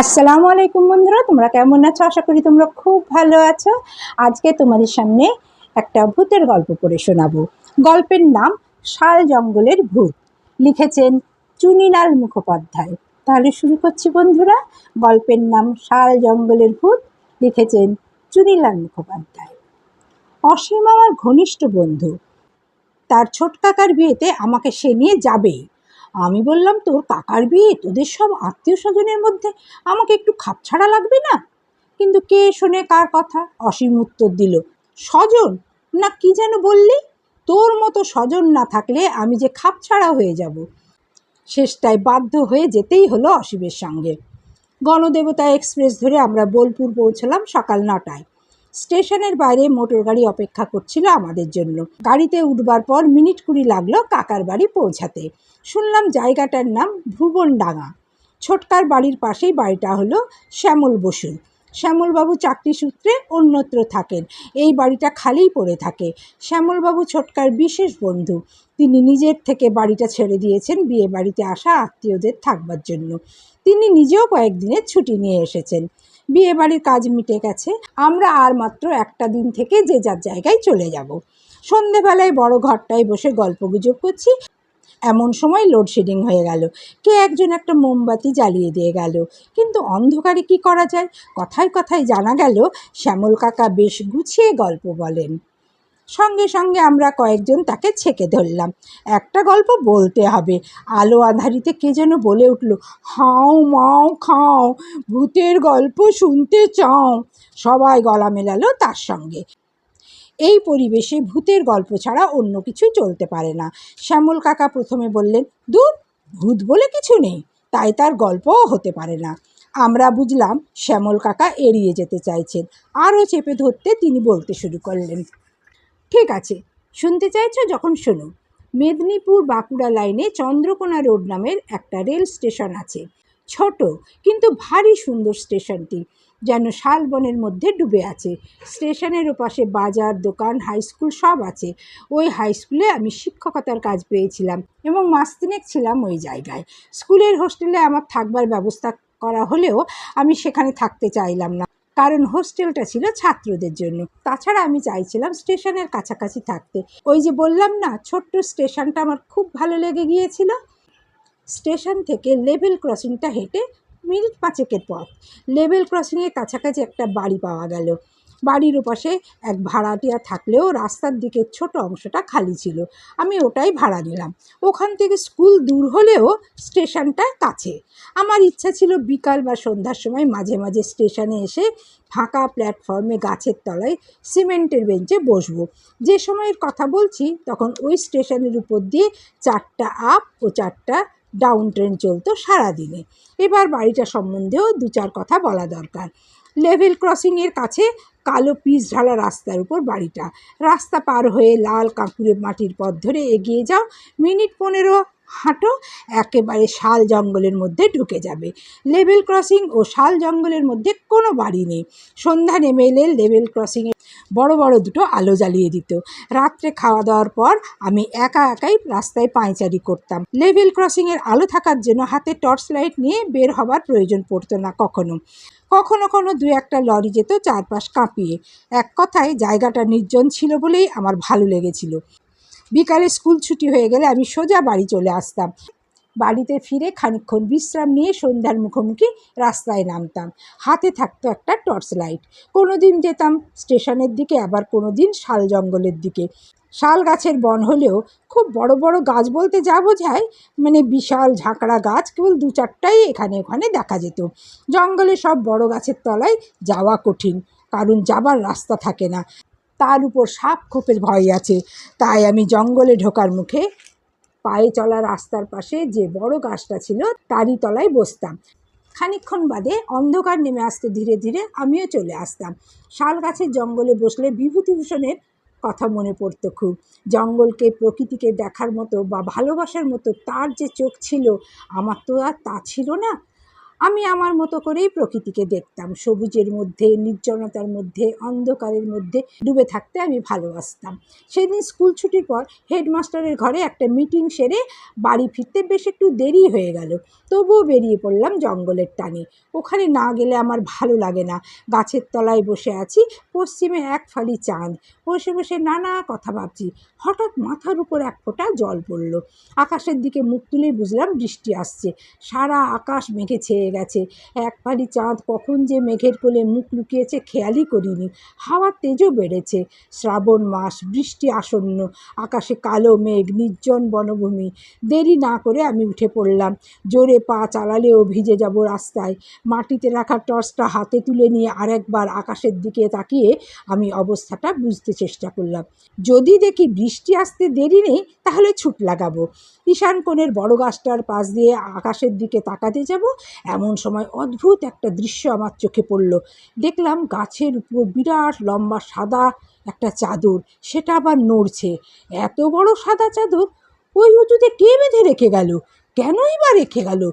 আসসালামু আলাইকুম বন্ধুরা, তোমরা কেমন আছো? আশা করি তোমরা খুব ভালো আছো। আজকে তোমাদের সামনে একটা ভূতের গল্প পড়ে শোনাবো। গল্পের নাম শাল জঙ্গলের ভূত। লিখেছেন চুনিলাল মুখোপাধ্যায়। তাহলে শুরু করছি বন্ধুরা। গল্পের নাম শাল জঙ্গলের ভূত, লিখেছেন চুনিলাল মুখোপাধ্যায়। অসীম আমার ঘনিষ্ঠ বন্ধু, তার ছোট কাকার বিয়েতে আমাকে সে নিয়ে যাবেই। আমি বললাম, তোর কাকার বিয়ে, তোদের সব আত্মীয় স্বজনের মধ্যে আমাকে একটু খাপছাড়া লাগবে না? কিন্তু কে শোনে কার কথা? অসীম উত্তর দিল, স্বজন? না, কি যেন বললি? তোর মতো স্বজন না থাকলে আমি যে খাপছাড়া হয়ে যাব। শেষটায় বাধ্য হয়ে যেতেই হলো অসীমের সঙ্গে। গণদেবতা এক্সপ্রেস ধরে আমরা বোলপুর পৌঁছলাম সকাল নটায়। স্টেশনের বাইরে মোটর গাড়ি অপেক্ষা করছিল আমাদের জন্য। গাড়িতে উঠবার পর মিনিট কুড়ি লাগল কাকার বাড়ি পৌঁছাতে। শুনলাম জায়গাটার নাম ভুবনডাঙ্গা। ছোটকার বাড়ির পাশেই বাড়িটা হলো শ্যামল বসুর শ্যামলবাবু চাকরি সূত্রে অন্যত্র থাকেন। এই বাড়িটা খালিই পড়ে থাকে। শ্যামলবাবু ছোটকার বিশেষ বন্ধু। তিনি নিজের থেকে বাড়িটা ছেড়ে দিয়েছেন বিয়ে বাড়িতে আসা আত্মীয়দের থাকবার জন্য। তিনি নিজেও কয়েকদিনের ছুটি নিয়ে এসেছেন। বিয়ে বাড়ির কাজ মিটে গেছে, আমরা আর মাত্র একটা দিন থেকে যে যার জায়গায় চলে যাব। সন্ধেবেলায় বড় ঘরটায় বসে গল্প গুজব করছি। এমন সময় লোডশেডিং হয়ে গেল। কে একজন একটা মোমবাতি জ্বালিয়ে দিয়ে গেল। কিন্তু অন্ধকারে কি করা যায়? কথায় কথায় জানা গেল, শ্যামল কাকা বেশ গুছিয়ে গল্প বলেন। সঙ্গে সঙ্গে আমরা কয়েকজন তাকে ছেকে ধরলাম। একটা গল্প বলতে হবে। আলো আধারিতে কে যেন বলে উঠল, হাও, মাও, খাও, ভূতের গল্প শুনতে চাও। সবাই গলা মেলালো তার সঙ্গে। এই পরিবেশে ভূতের গল্প ছাড়া অন্য কিছু চলতে পারে না। শ্যামল কাকা প্রথমে বললেন, দূর, ভূত বলে কিছু নেই, তাই তার গল্পও হতে পারে না। আমরা বুঝলাম, শ্যামল কাকা এড়িয়ে যেতে চাইছেন। আরও চেপে ধরতে তিনি বলতে শুরু করলেন ঠিক আছে, শুনতে চাইছো যখন শোনো। মেদিনীপুর বাঁকুড়া লাইনে চন্দ্রকোনা রোড নামের একটা রেল স্টেশন আছে। ছোট, কিন্তু ভারী সুন্দর স্টেশনটি, যেন শালবনের মধ্যে ডুবে আছে। স্টেশনের ওপাশে বাজার, দোকান, হাই স্কুল সব আছে। ওই হাই স্কুলে আমি শিক্ষকতার কাজ পেয়েছিলাম এবং মাস তিনেক ছিলাম ওই জায়গায়। স্কুলের হোস্টেলে আমার থাকবার ব্যবস্থা করা হলেও আমি সেখানে থাকতে চাইলাম না। কারণ হোস্টেলটা ছিল ছাত্রদের জন্য। তাছাড়া আমি চাইছিলাম স্টেশনের কাছাকাছি থাকতে। ওই যে বললাম না, ছোট্ট স্টেশনটা আমার খুব ভালো লেগে গিয়েছিল। স্টেশন থেকে লেভেল ক্রসিংটা হেঁটে মিনিট পাঁচেকের পথ। লেভেল ক্রসিংয়ের কাছাকাছি একটা বাড়ি পাওয়া গেল। বাড়ির ওপাশে এক ভাড়াটিয়া থাকলেও রাস্তার দিকের ছোট অংশটা খালি ছিল। আমি ওটাই ভাড়া নিলাম। ওখান থেকে স্কুল দূর হলেও স্টেশনটা কাছে। আমার ইচ্ছা ছিল বিকাল বা সন্ধ্যার সময় মাঝে মাঝে স্টেশনে এসে ফাঁকা প্ল্যাটফর্মে গাছের তলায় সিমেন্টের বেঞ্চে বসবো। যে সময়ের কথা বলছি, তখন ওই স্টেশনের উপর দিয়ে চারটা আপ ও চারটা ডাউন ট্রেন চলতো সারাদিনে এবার বাড়িটা সম্বন্ধেও দু চার কথা বলা দরকার। লেভেল ক্রসিংয়ের কাছে কালো পিস ঢালা রাস্তার উপর বাড়িটা। রাস্তা পার হয়ে লাল কাঁকুড়ে মাটির পথ ধরে এগিয়ে যাও। মিনিট পনেরো হাঁটো একেবারে শাল জঙ্গলের মধ্যে ঢুকে যাবে। লেভেল ক্রসিং ও শাল জঙ্গলের মধ্যে কোনো বাড়ি নেই। সন্ধ্যা নেমে এলে লেভেল ক্রসিংয়ে বড় বড় দুটো আলো জ্বালিয়ে দিত। রাত্রে খাওয়া দাওয়ার পর আমি একা একাই রাস্তায় পায়চারি করতাম। লেভেল ক্রসিংয়ের আলো থাকার জন্য হাতে টর্চ লাইট নিয়ে বের হবার প্রয়োজন পড়তো না কখনো। কখনো কখনো দু একটা লরি যেত চারপাশ কাঁপিয়ে। এক কথায় জায়গাটা নির্জন ছিল বলেই আমার ভালো লেগেছিল। বিকালে স্কুল ছুটি হয়ে গেলে আমি সোজা বাড়ি চলে আসতাম। বাড়িতে ফিরে খানিকক্ষণ বিশ্রাম নিয়ে সন্ধ্যার মুখোমুখি রাস্তায় নামতাম। হাতে থাকতো একটা টর্চ লাইট। কোনো দিন যেতাম স্টেশনের দিকে, আবার কোনো দিন শাল জঙ্গলের দিকে। শাল গাছের বন হলেও খুব বড় বড় গাছ বলতে যা বোঝায় মানে বিশাল ঝাঁকড়া গাছ কেবল দু চারটাই এখানে ওখানে দেখা যেত। জঙ্গলে সব বড় গাছের তলায় যাওয়া কঠিন, কারণ যাবার রাস্তা থাকে না। তার উপর সাপ খোপের ভয় আছে। তাই আমি জঙ্গলে ঢোকার মুখে পায়ে চলা রাস্তার পাশে যে বড় গাছটা ছিল, তারই তলায় বসতাম। খানিকক্ষণ বাদে অন্ধকার নেমে আসতে ধীরে ধীরে আমিও চলে আসতাম। শাল গাছের জঙ্গলে বসলে বিভূতিভূষণের কথা মনে পড়তো খুব। জঙ্গলকে প্রকৃতিকে দেখার মতো বা ভালোবাসার মতো তার যে চোখ ছিল, আমার তো আর তা ছিল না। আমি আমার মতো করেই প্রকৃতিকে দেখতাম। সবুজের মধ্যে, নির্জনতার মধ্যে, অন্ধকারের মধ্যে ডুবে থাকতে আমি ভালোবাসতাম। সেদিন স্কুল ছুটির পর হেডমাস্টারের ঘরে একটা মিটিং সেরে বাড়ি ফিরতে বেশ একটু দেরি হয়ে গেল। তবুও বেরিয়ে পড়লাম জঙ্গলের টানে। ওখানে না গেলে আমার ভালো লাগে না। গাছের তলায় বসে আছি, পশ্চিমে এক ফালি চাঁদ। বসে বসে নানা কথা ভাবছি। হঠাৎ মাথার উপর এক ফোঁটা জল পড়ল। আকাশের দিকে মুখ তুলেই বুঝলাম বৃষ্টি আসছে। সারা আকাশ মেঘে ছেয়ে গেছে। এক ফালি চাঁদ কখন যে মেঘের কোলে মুখ লুকিয়েছে খেয়ালই করিনি। হাওয়ার তেজও বেড়েছে। শ্রাবণ মাস, বৃষ্টি আসন্ন, আকাশে কালো মেঘ, নির্জন বনভূমি। দেরি না করে আমি উঠে পড়লাম। জোরে পা চালালেও ভিজে যাব রাস্তায়। মাটিতে রাখা টর্চটা হাতে তুলে নিয়ে আরেকবার আকাশের দিকে তাকিয়ে আমি অবস্থাটা বুঝতে চেষ্টা করলাম। যদি দেখি বৃষ্টি আসতে দেরি নেই, তাহলে ছুট লাগাবো। ঈশান কোণের বড় গাছটার পাশ দিয়ে আকাশের দিকে তাকাতে যাব। এমন সময় অদ্ভুত একটা দৃশ্য আমার চোখে পড়ল। দেখলাম গাছের উপর বিরাট লম্বা সাদা একটা চাদর, সেটা আবার নড়ছে। এত বড় সাদা চাদর? ওই উঁচুতে কে বেঁধে রেখে গেল? কেনই বা রেখে গেল?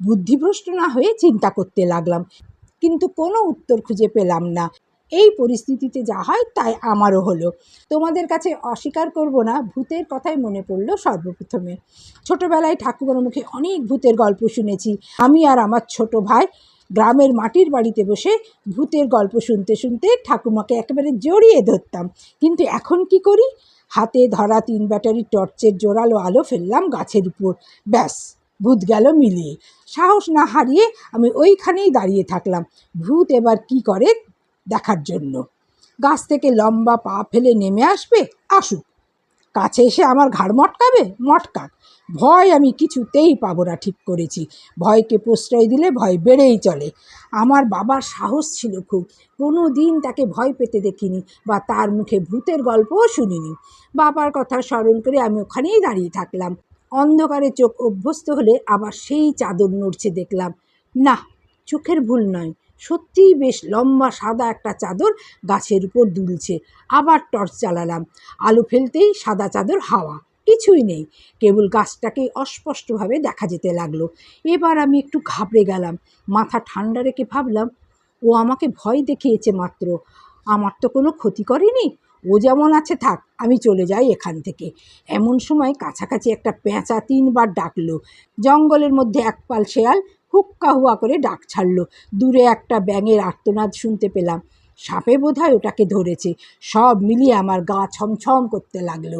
বুদ্ধিভ্রষ্ট না হয়ে চিন্তা করতে লাগলাম। কিন্তু কোনো উত্তর খুঁজে পেলাম না। এই পরিস্থিতিতে যা হয় তাই আমারও হলো। তোমাদের কাছে অস্বীকার করব না, ভূতের কথাই মনে পড়ল সর্বপ্রথমে। ছোটবেলায় ঠাকুমার মুখে অনেক ভূতের গল্প শুনেছি। আমি আর আমার ছোট ভাই গ্রামের মাটির বাড়িতে বসে ভূতের গল্প শুনতে শুনতে ঠাকুমাকে একেবারে জড়িয়ে ধরতাম। কিন্তু এখন কি করি? হাতে ধরা তিন ব্যাটারি টর্চের জোরালো আলো ফেললাম গাছের উপর। ব্যাস, ভূত গেল মিলিয়ে। সাহস না হারিয়ে আমি ওইখানেই দাঁড়িয়ে থাকলাম। ভূত এবার কি করে দেখার জন্য। গাছ থেকে লম্বা পা ফেলে নেমে আসবে? আসুক। কাছে এসে আমার ঘাড় মটকাবে? মটকাক। ভয় আমি কিছুতেই পাবো না, ঠিক করেছি। ভয়কে প্রশ্রয় দিলে ভয় বেড়েই চলে। আমার বাবার সাহস ছিল খুব। কোনো দিন তাকে ভয় পেতে দেখিনি বা তার মুখে ভূতের গল্পও শুনিনি। বাবার কথা স্মরণ করে আমি ওখানেই দাঁড়িয়ে থাকলাম। অন্ধকারে চোখ অভ্যস্ত হলে আবার সেই চাদর নড়ছে দেখলাম। না, চোখের ভুল নয়। সত্যিই বেশ লম্বা সাদা একটা চাদর গাছের উপর দুলছে। আবার টর্চ চালালাম। আলো ফেলতেই সাদা চাদর হাওয়া। কিছুই নেই। কেবল গাছটাকে অস্পষ্টভাবে দেখা যেতে লাগল। এবার আমি একটু ঘাবড়ে গেলাম। মাথা ঠান্ডা রেখে ভাবলাম, ও আমাকে ভয় দেখিয়েছে মাত্র। আমার তো কোনো ক্ষতি করেনি। ও যেমন আছে থাক, আমি চলে যাই এখান থেকে। এমন সময় কাছাকাছি একটা পেঁচা তিনবার ডাকলো। জঙ্গলের মধ্যে এক পাল শেয়াল হুক্কা হুয়া করে ডাক ছাড়লো। দূরে একটা ব্যাঙের আর্তনাদ শুনতে পেলাম। সাপে বোধহয় ওটাকে ধরেছে। সব মিলিয়ে আমার গা ছমছম করতে লাগল।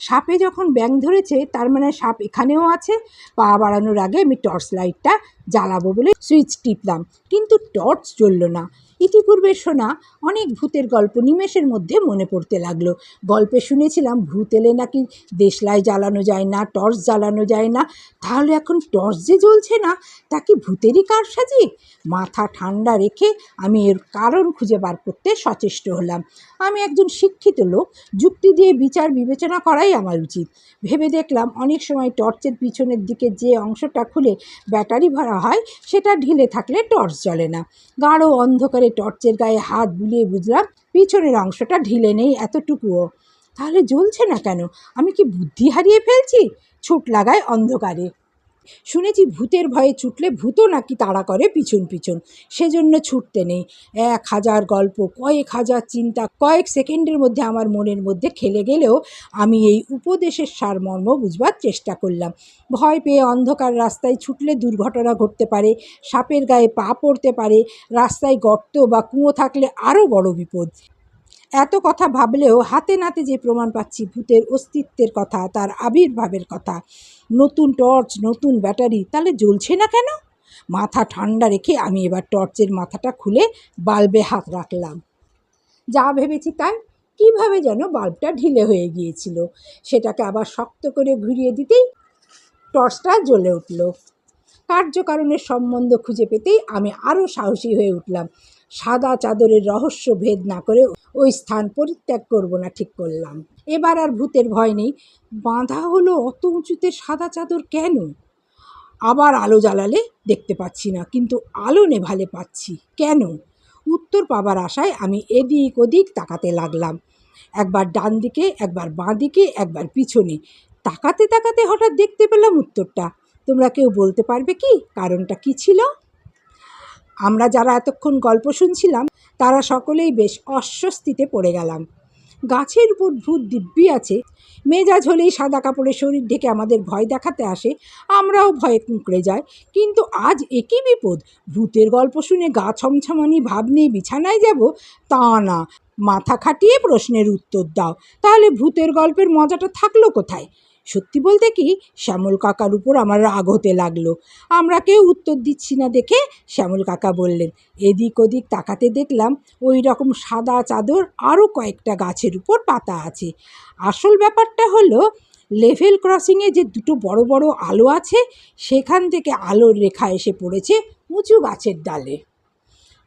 সাপে যখন ব্যাং ধরেছে, তার মানে সাপ এখানেও আছে। পা বাড়ানোর আগে আমি টর্চ লাইটটা জ্বালাবো বলে সুইচ টিপলাম। কিন্তু টর্চ চলল না। ইতিপূর্বে শোনা অনেক ভূতের গল্প নিমেষের মধ্যে মনে পড়তে লাগল। গল্পে শুনেছিলাম, ভূত এলে নাকি দেশলাই জ্বালানো যায় না, টর্চ জ্বালানো যায় না, তাহলে এখন টর্চ যে জ্বলছে না, তা কি ভূতেরই কারসাজি? মাথা ঠান্ডা রেখে আমি এর কারণ খুঁজে বার করতে সচেষ্ট হলাম। আমি একজন শিক্ষিত লোক, যুক্তি দিয়ে বিচার বিবেচনা করাই আমার উচিত। ভেবে দেখলাম, অনেক সময় টর্চের পিছনের দিকে যে অংশটা খুলে ব্যাটারি ভরা হয়, সেটা ঢিলে থাকলে টর্চ জ্বলে না। গাঢ় অন্ধকারে টর্চের গায়ে হাত বুলিয়ে বুঝলাম, পিছনের অংশটা ঢিলে নেই এতটুকুও। তাহলে জ্বলছে না কেন? আমি কি বুদ্ধি হারিয়ে ফেলছি? ছুট লাগায় অন্ধকারে। শুনেছি ভূতের ভয়ে ছুটলে ভূতও নাকি তাড়া করে পিছন পিছন। সেজন্য ছুটতে নেই। এক হাজার গল্প, কয়েক হাজার চিন্তা, কয়েক সেকেন্ডের মধ্যে আমার মনের মধ্যে খেলে গেলেও আমি এই উপদেশের সারমর্ম বুঝবার চেষ্টা করলাম। ভয় পেয়ে অন্ধকার রাস্তায় ছুটলে দুর্ঘটনা ঘটতে পারে, সাপের গায়ে পা পড়তে পারে, রাস্তায় গর্ত বা কুঁয়ো থাকলে আরও বড় বিপদ। এত কথা ভাবলেও হাতে নাতে যে প্রমাণ পাচ্ছি, ভূতের অস্তিত্বের কথা, তার আবির্ভাবের কথা। নতুন টর্চ, নতুন ব্যাটারি, তাহলে জ্বলছে না কেন? মাথা ঠান্ডা রেখে আমি এবার টর্চের মাথাটা খুলে বাল্বে হাত রাখলাম। যা ভেবেছি তাই। কীভাবে যেন বাল্বটা ঢিলে হয়ে গিয়েছিল। সেটাকে আবার শক্ত করে ঘুরিয়ে দিতেই টর্চটা জ্বলে উঠল। কার্যকারণের সম্বন্ধ খুঁজে পেতেই আমি আরও সাহসী হয়ে উঠলাম। সাদা চাদরের রহস্য ভেদ না করে ওই স্থান পরিত্যাগ করব না ঠিক করলাম। এবার আর ভূতের ভয় নেই। বাঁধা হলো অত উঁচুতে সাদা চাদর কেন? আবার আলো জ্বালালে দেখতে পাচ্ছি না, কিন্তু আলো নেভালে পাচ্ছি কেন? উত্তর পাবার আশায় আমি এদিক ওদিক তাকাতে লাগলাম। একবার ডান দিকে, একবার বাঁ দিকে, একবার পিছনে। তাকাতে তাকাতে হঠাৎ দেখতে পেলাম উত্তরটা। তোমরা কেউ বলতে পারবে কি? কারণটা কি ছিল? আমরা যারা এতক্ষণ গল্প শুনছিলাম, তারা সকলেই বেশ অস্বস্তিতে পড়ে গেলাম। গাছের উপর ভূত দিব্যি আছে, মেজাজ হলেই সাদা কাপড়ে শরীর ঢেকে আমাদের ভয় দেখাতে আসে, আমরাও ভয়ে কুঁকড়ে যাই। কিন্তু আজ একই বিপদ, ভূতের গল্প শুনে গা ছমছমানি ভাব নিয়ে বিছানায় যাব? তা না। মাথা খাটিয়ে প্রশ্নের উত্তর দাও। তাহলে ভূতের গল্পের মজাটা থাকল কোথায়? সত্যি বলতে কি, শ্যামল কাকার উপর আমার রাগ হতে লাগল। আমরা কেউ উত্তর দিচ্ছি না দেখে শ্যামল কাকা বললেন, এদিক ওদিক তাকাতে দেখলাম ওই রকম সাদা চাদর আরও কয়েকটা গাছের উপর পাতা আছে। আসল ব্যাপারটা হলো, লেভেল ক্রসিংয়ে যে দুটো বড় বড় আলো আছে, সেখান থেকে আলোর রেখা এসে পড়েছে উঁচু গাছের ডালে।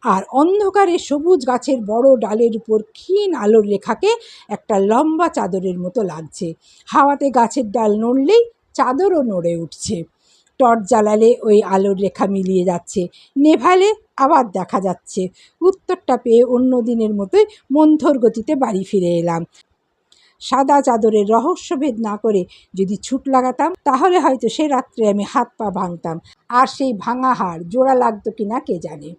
আর অন্ধকারে সবুজ গাছের বড় ডালের উপর ক্ষীণ আলোর রেখাকে একটা লম্বা চাদরের মতো লাগছে। হাওয়াতে গাছের ডাল নড়লেই চাদরও নড়ে উঠছে। টর্চ জ্বালালে ওই আলোর রেখা মিলিয়ে যাচ্ছে। নেভালে আবার দেখা যাচ্ছে। উত্তরটা পেয়ে অন্য দিনের মতোই মন্থর গতিতে বাড়ি ফিরে এলাম। সাদা চাদরের রহস্যভেদ না করে যদি ছুট লাগাতাম, তাহলে হয়তো সে রাত্রে আমি হাত পা ভাঙতাম। আর সেই ভাঙা হাড়, জোড়া লাগতো কিনা কে জানে?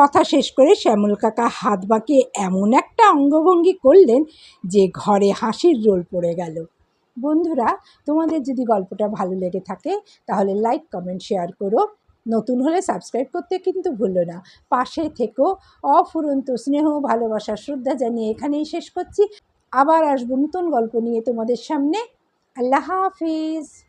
কথা শেষ করে শ্যামল কাকা হাত বাঁকিয়ে এমন একটা অঙ্গভঙ্গি করলেন যে ঘরে হাসির রোল পড়ে গেল। বন্ধুরা, তোমাদের যদি গল্পটা ভালো লেগে থাকে, তাহলে লাইক কমেন্ট শেয়ার করো। নতুন হলে সাবস্ক্রাইব করতে কিন্তু ভুলো না। পাশে থেকো। অফুরন্ত স্নেহ, ভালোবাসা, শ্রদ্ধা জানিয়ে এখানেই শেষ করছি। আবার আসব নতুন গল্প নিয়ে তোমাদের সামনে। আল্লাহ হাফিজ।